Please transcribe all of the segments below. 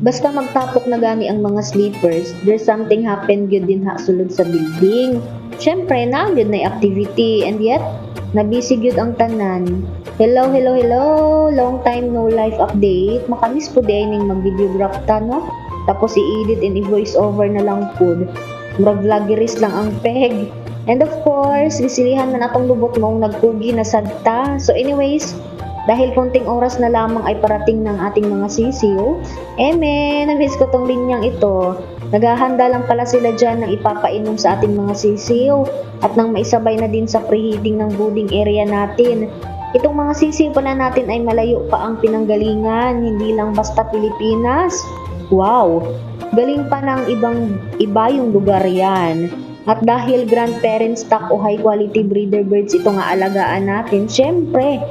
Basta magtapok na gani ang mga sleepers, there's something happen gyud din ha sulod sa building. Syempre, na gyud na activity and yet nabisi gyud ang tanan. Hello, hello, hello. Long time no life update. Makamis po din ning mag-videograph ta no. Tapos i-edit and i-voice over na lang po. Murag vloggeries lang ang peg. And of course, gisilihan man atong lubot mong nagkugi na sadta. So anyways, dahil konting oras na lamang ay parating ng ating mga sisiyo, eme, na-miss ko tong linyang ito. Naghahanda lang pala sila dyan ng ipapainom sa ating mga sisiyo at nang maisabay na din sa preheating ng brooding area natin. Itong mga sisiyo pala natin ay malayo pa ang pinanggalingan, hindi lang basta Pilipinas. Wow! Galing pa ng ibang iba yung lugar yan. At dahil grandparent stock o high quality breeder birds ito nga alagaan natin, syempre,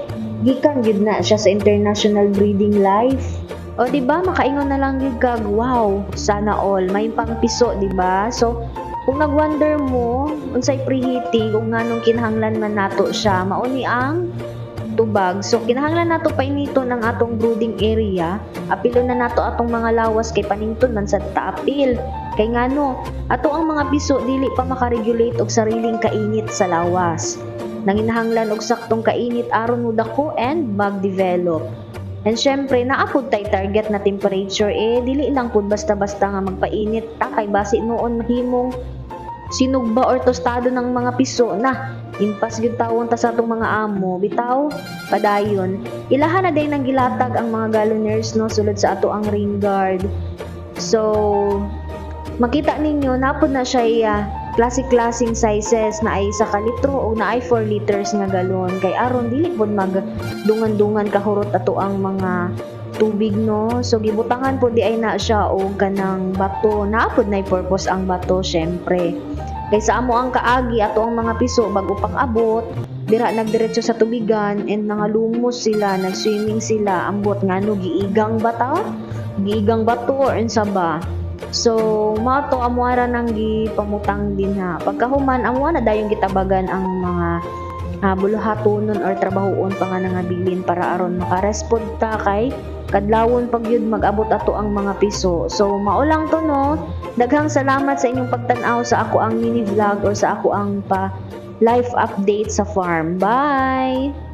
gikan gyud na siya sa international breeding life. O di ba makaingon na lang gyud kag wow, sana all may pangpiso, di ba? So kung nagwonder mo unsay preheating kung nganong kinahanglan man nato siya, mauni ang tubag. So kinahanglan nato painito ng atong brooding area. Apilo na nato atong mga lawas kay panington man sa taapil. Kay ngano, ato ang mga piso dili pa makaregulate og sariling kainit sa lawas. Nanginahanglan og saktong kainit aron mo dako and mag-develop. And syempre, naapod tay target na temperature eh dili lang pud basta-basta nga magpainit. Ta kay basi noon mahimong sinugba or tostado ng mga piso na. Impas gyud tawon ta sa atong mga amo bitaw padayon. Ilahan na day nang gilatag ang mga galoners no sulod sa ato ang rain guard. So makita ninyo napod na siya ah, klase-klaseng sizes na ay sa kalitro o na ay 4 liters nga galon. Kay aron dili pod mag dungan-dungan kahurot ato ang mga tubig no? So gibutangan po di ay na siya og kanang bato. Naapod na purpose ang bato syempre. Kay sa amo ang kaagi ato ang mga piso bago pang abot. Dira nagdiretso sa tubigan and nangalumos sila nagswimming sila. Ambot ngano giigang bata? Giigang bato or unsa ba So, mao to amuara nang gipamutang din ha. Pagkahuman amo na dayon gitabagan ang mga uh, buluhatonon or trabahoon pa nga nangabilin para aron makarespond ta kay kadlawon pag yun mag-abot ato ang mga piso. So, mao lang to no. Daghang salamat sa inyong pagtan-aw sa ako ang mini vlog or sa ako ang pa life update sa farm. Bye!